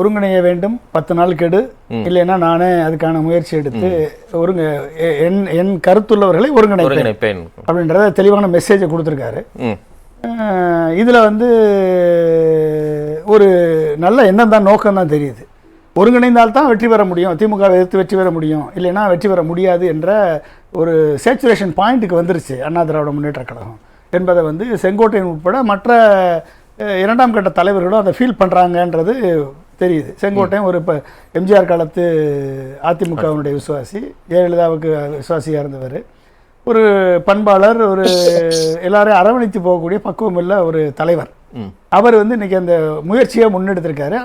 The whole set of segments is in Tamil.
ஒருங்கிணைய வேண்டும் பத்து நாள் கெடு. இல்லைன்னா நானே அதுக்கான முயற்சி எடுத்து ஒருங்க என் என் கருத்துள்ளவர்களை ஒருங்கிணைப்பேன். அப்படின்றத தெளிவான மெசேஜை கொடுத்துருக்காரு. இதுல வந்து ஒரு நல்ல எண்ணம் தான் நோக்கம் தான் தெரியுது. ஒருங்கிணைந்தால் தான் வெற்றி பெற முடியும். திமுக எதிர்த்து வெற்றி பெற முடியும். இல்லைன்னா வெற்றி பெற முடியாது என்ற ஒரு சேச்சுரேஷன் பாயிண்ட்டுக்கு வந்துருச்சு அண்ணா திராவிட முன்னேற்ற கழகம் என்பதை வந்து செங்கோட்டையன் உட்பட மற்ற இரண்டாம் கட்ட தலைவர்களும் அதை ஃபீல் பண்ணுறாங்கன்றது தெரியுது. செங்கோட்டையன் ஒரு இப்போ எம்ஜிஆர் காலத்து அதிமுகவினுடைய விசுவாசி ஜெயலலிதாவுக்கு விசுவாசியாக இருந்தவர். ஒரு பண்பாளர் ஒரு எல்லாரையும் அரவணைத்து போகக்கூடிய பக்குவம் உள்ள ஒரு தலைவர். அவர் வந்து இன்னைக்கு அந்த முயற்சியை முன்னெடுத்திருக்காரு.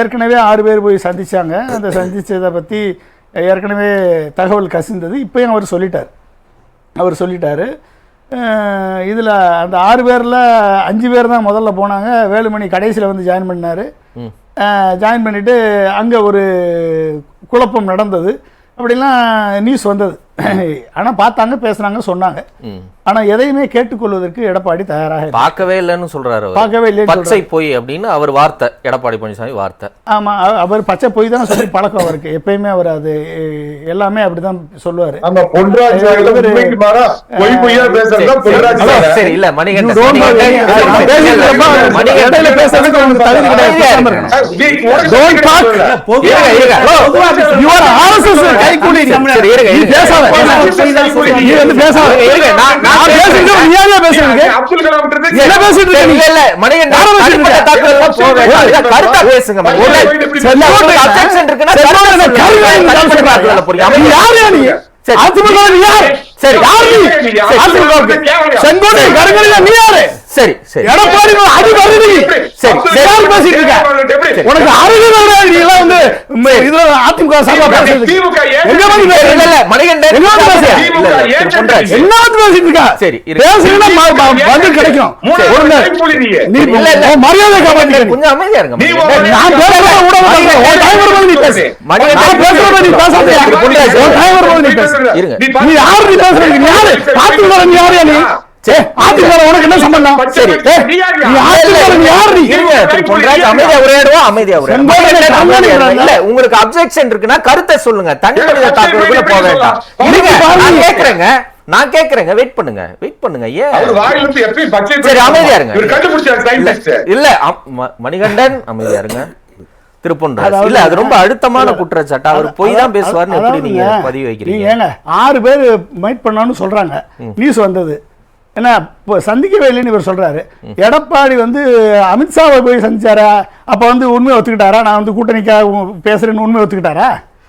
ஏற்கனவே ஆறு பேர் போய் சந்திச்சாங்க. அந்த சந்திச்சதை பற்றி ஏற்கனவே தகவல் கசிந்தது. இப்பயும் அவர் சொல்லிட்டார். அவர் சொல்லிட்டாரு. இதில் அந்த ஆறு பேரில் அஞ்சு பேர் தான் முதல்ல போனாங்க. வேலுமணி கடைசியில் வந்து ஜாயின் பண்ணார். ஜாயின் பண்ணிவிட்டு அங்கே ஒரு குழப்பம் நடந்தது. அப்படிலாம் நியூஸ் வந்தது. ஆனால் பார்த்தாங்க பேசுனாங்க சொன்னாங்க. ஆனால் எதையுமே கேட்டுக்கொள்வதற்கு எடப்பாடி தயாராக இல்லை. பார்க்கவே இல்லைன்னு சொல்றாரு அவர். பார்க்கவே இல்லைன்னு பச்சை போய் அப்படின்னு அவர் வார்த்தை எடப்பாடி பழனிசாமி வார்த்தை. ஆமாம் அவர் பச்சை போய் தான் சொல்லி பழக்கம் அவருக்கு. எப்பயுமே அவர் அது எல்லாமே அப்படி தான் சொல்லுவார். சரி இல்ல மணிகண்டன். நீ வந்து பேசாத. நான்- பேசுறது நீ ஏன் பேசுறீங்க அப்துல் கலாம் கிட்ட இருந்து என்ன பேசிட்டு இருக்க இல்ல, நீ? இல்ல, மணிகண்டன், யாரை பேசிட்டு தனிப்பட்ட இருக்க? தாக்குதல்லாம் போக வேண்டாம். இல்ல, கருத்தா பேசுங்க, மணிகண்டன். சரி, இருக்குன்னா. நீ யாரு நீ? சரி. அதிமுக யாரு? சரி. யாரு நீ? செங்கோட்டை நீ யாரு? சரி சரி எடப்பாடி வருது. சரி, பேசிட்டு இருக்க. உனக்கு. நீ எல்லாம் உம், இதுல அதிமுக சார்பா. திமுக எங்க வந்து இல்ல, பேசுறீங்க? இல்ல, மணிகண்டன் எங்க வந்து பேசுறீங்க? பேசிட்டு இருக்க? சரி, கிடைக்கும். நீ. மரியாதை காப்பாத்திக்க நீ. கொஞ்சம் அமைதியா இருங்க நீ மணிகண்டன். நான் பேசுறத விட மாட்டேன். உன் time வரும்போது நீ பேசு. மணிகண்டன் பேசுறத நீ time வரும்போது நீ பேசு. இருங்க. நீ யாரு நீ பேசுறதுக்கு? நீ யாரு? நீ யாருயா நீ? உனக்கு என்ன சம்பந்தம்? சரி. உங்களுக்கு அப்செக்ஷன் இருக்குன்னா கருத்தை சொல்லுங்க. தனிமனித தாக்குதலுக்குள்ள போக வேண்டாம் கேக்குறேங்க. நான் கேக்குறேங்க. வெயிட் பண்ணுங்க. வெயிட் பண்ணுங்க. ஏன்? அவர் வாயில இருந்து எப்பயும் பச்சை சரி அமைதியா இருங்க. இல்ல, மணிகண்டன் அமைதியா இருங்க. திருப்பொன்றாஜ் அதாவது- இல்ல அது ரொம்ப அழுத்தமான குற்றச்சாட்டு. அவர் போய் தான் பேசுவார்னு எப்படி நீங்க பதிவு வைக்கிறீங்க? ஆறு பேர் மைட் பண்ணான்னு சொல்றாங்க. நியூஸ் வந்தது. என்ன இப்போ சந்திக்கவே இல்லைன்னு இவர் சொல்றாரு. எடப்பாடி வந்து அமித்ஷாவை போய் சந்திச்சாரா? அப்ப வந்து உண்மையை ஒத்துக்கிட்டாரா? நான் வந்து கூட்டணிக்காக பேசுகிறேன்னு பேசுறேன்னு உண்மையை ஒத்துக்கிட்டாரா?